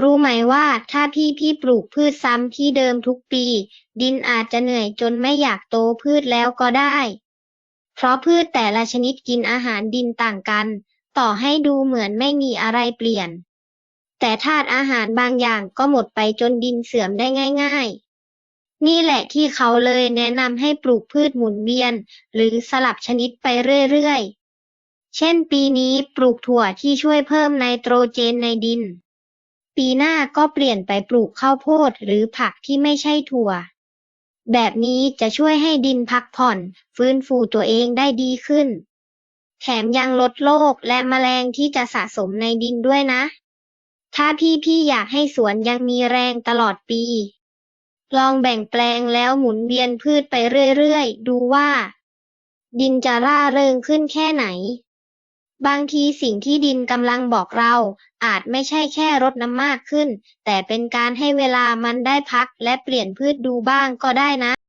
รู้ไหมว่าถ้าพี่พี่ปลูกพืชซ้ำที่เดิมทุกปี ดินอาจจะเหนื่อยจนไม่อยากโตพืชแล้วก็ได้ เพราะพืชแต่ละชนิดกินอาหารดินต่างกัน ต่อให้ดูเหมือนไม่มีอะไรเปลี่ยน แต่ธาตุอาหารบางอย่างก็หมดไปจนดินเสื่อมได้ง่าย ๆ นี่แหละที่เขาเลยแนะนำให้ปลูกพืชหมุนเวียน หรือสลับชนิดไปเรื่อยๆ เช่นปีนี้ปลูกถั่วที่ช่วยเพิ่มไนโตรเจนในดิน ปีหน้าก็เปลี่ยนไปปลูกข้าวโพดหรือผักที่ไม่ใช่ถั่ว แบบนี้จะช่วยให้ดินพักผ่อน ฟื้นฟูตัวเองได้ดีขึ้น แถมยังลดโรคและแมลงที่จะสะสมในดินด้วยนะ ถ้าพี่ๆอยากให้สวนยังมีแรงตลอดปี ลองแบ่งแปลงแล้วหมุนเวียนพืชไปเรื่อยๆ ดูว่า ดินจะร่าเริงขึ้นแค่ไหน บางทีสิ่งที่ดินกำลังบอกเรา อาจไม่ใช่แค่รดน้ำมากขึ้น แต่เป็นการให้เวลามันได้พักและเปลี่ยนพืชดูบ้างก็ได้นะ